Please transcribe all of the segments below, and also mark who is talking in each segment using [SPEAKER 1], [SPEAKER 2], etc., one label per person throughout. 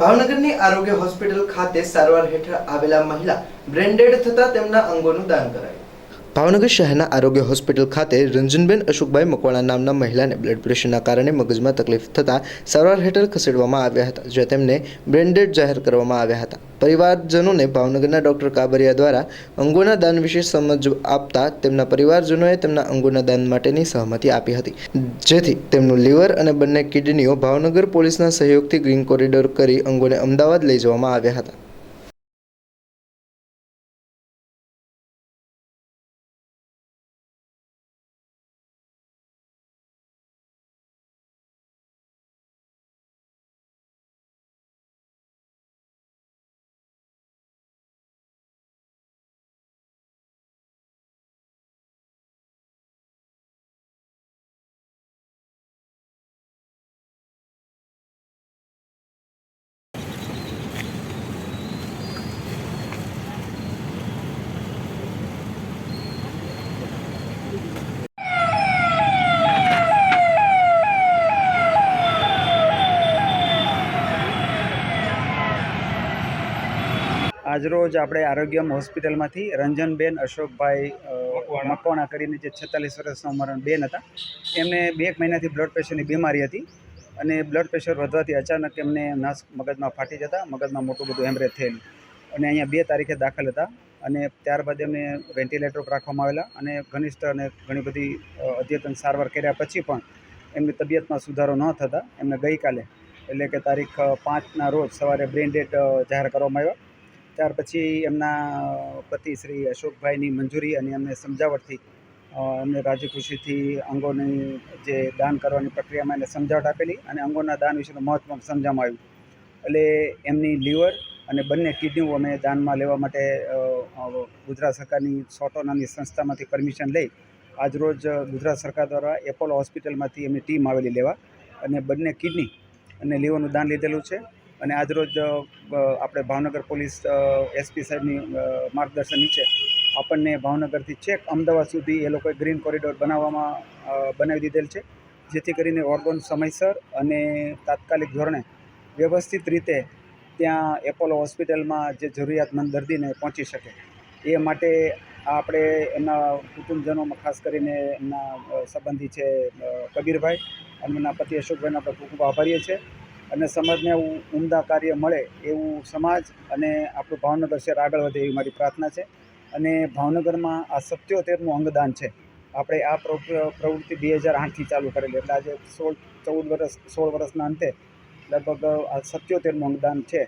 [SPEAKER 1] ભાવનગરની આરોગ્ય હોસ્પિટલ ખાતે સારવાર હેઠળ આવેલા મહિલા બ્રેન્ડેડ થતા તેમના અંગોનું દાન કરાયું. ભાવનગર શહેરના આરોગ્ય હોસ્પિટલ ખાતે રંજનબેન અશોકભાઈ મકવાણા નામના મહિલાને બ્લડ પ્રેશરના કારણે મગજમાં તકલીફ થતાં સારવાર હેઠળ ખસેડવામાં આવ્યા હતા, જ્યાં તેમને બ્રેન્ડેડ જાહેર કરવામાં આવ્યા હતા. પરિવારજનોને ભાવનગરના ડોક્ટર કાબરિયા દ્વારા અંગોના દાન વિશે સમજ આપતા તેમના પરિવારજનોએ તેમના અંગોના દાન માટેની સહમતિ આપી હતી. જેથી તેમનું લીવર અને બંને કિડનીઓ ભાવનગર પોલીસના સહયોગથી ગ્રીન કોરિડોર કરી અંગોને અમદાવાદ લઈ જવામાં આવ્યા હતા.
[SPEAKER 2] આજરોજ આપણે આરોગ્યમ હોસ્પિટલમાંથી રંજનબેન અશોકભાઈ મકવાણા. કરીને જે છેતાલીસ વર્ષના ઉંમરના બેન હતા એમને બે એક મહિનાથી બ્લડ પ્રેશરની બીમારી હતી અને બ્લડ પ્રેશર વધવાથી અચાનક એમને નસ મગજમાં ફાટી જતા મગજમાં મોટું બધું હેમરેજ થયેલું. અને અહીંયા બે તારીખે દાખલ હતા અને ત્યારબાદ એમને વેન્ટિલેટર પર રાખવામાં આવેલા અને ઘનિષ્ઠ અને ઘણી બધી અદ્યતન સારવાર કર્યા પછી પણ એમની તબિયતમાં સુધારો ન થતાં એમને ગઈકાલે એટલે કે તારીખ પાંચના રોજ સવારે બ્રેન ડેડ જાહેર કરવામાં આવ્યા. ત્યાર પછી એમના પતિ શ્રી અશોકભાઈની મંજૂરી અને એમને સમજાવટથી એમને રાજી ખુશીથી અંગોની જે દાન કરવાની પ્રક્રિયામાં એને સમજાવટ આપેલી અને અંગોના દાન વિશેનું મહત્ત્વ સમજાવવામાં આવ્યું. એટલે એમની લીવર અને બંને કિડનીઓ અમે દાનમાં લેવા માટે ગુજરાત સરકારની સોટો નામની સંસ્થામાંથી પરમિશન લઈ આજરોજ ગુજરાત સરકાર દ્વારા એપોલો હોસ્પિટલમાંથી એમની ટીમ આવેલી લેવા અને બંને કિડની અને લીવરનું દાન લીધેલું છે. અને આજરોજ આપણે ભાવનગર પોલીસ એસપી સાહેબની માર્ગદર્શન નીચે આપણને ભાવનગરથી છેક અમદાવાદ સુધી એ લોકોએ ગ્રીન કોરિડોર બનાવવામાં બનાવી દીધેલ છે. જેથી કરીને ઓર્ગોન સમયસર અને તાત્કાલિક ધોરણે વ્યવસ્થિત રીતે ત્યાં એપોલો હોસ્પિટલમાં જે જરૂરિયાતમંદ દર્દીને પહોંચી શકે. એ માટે આપણે એમના કુટુંબજનોમાં ખાસ કરીને એમના સંબંધી છે કબીરભાઈ અને એમના પતિ અશોકભાઈના આપણે ખૂબ આભારીએ છીએ. અને સમાજને એવું ઉમદા કાર્ય મળે એવું સમાજ અને આપણું ભાવનગર શહેર આગળ વધે એવી મારી પ્રાર્થના છે. અને ભાવનગરમાં આ સત્યોતેરનું અંગદાન છે. આપણે આ પ્રવૃ- પ્રવૃત્તિ બે હજાર આઠથી ચાલુ કરેલી એટલે આજે સોળ, ચૌદ વર્ષ સોળ વર્ષના અંતે લગભગ આ સત્યોતેરનું અંગદાન છે.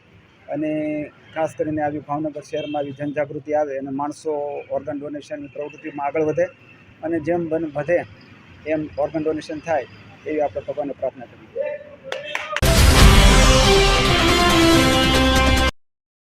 [SPEAKER 2] અને ખાસ કરીને આવી ભાવનગર શહેરમાં આવી જનજાગૃતિ આવે અને માણસો ઓર્ગન ડોનેશનની પ્રવૃત્તિમાં આગળ વધે અને જેમ બને, વધે એમ ઓર્ગન ડોનેશન થાય એવી આપણે ભગવાનને પ્રાર્થના કરીએ.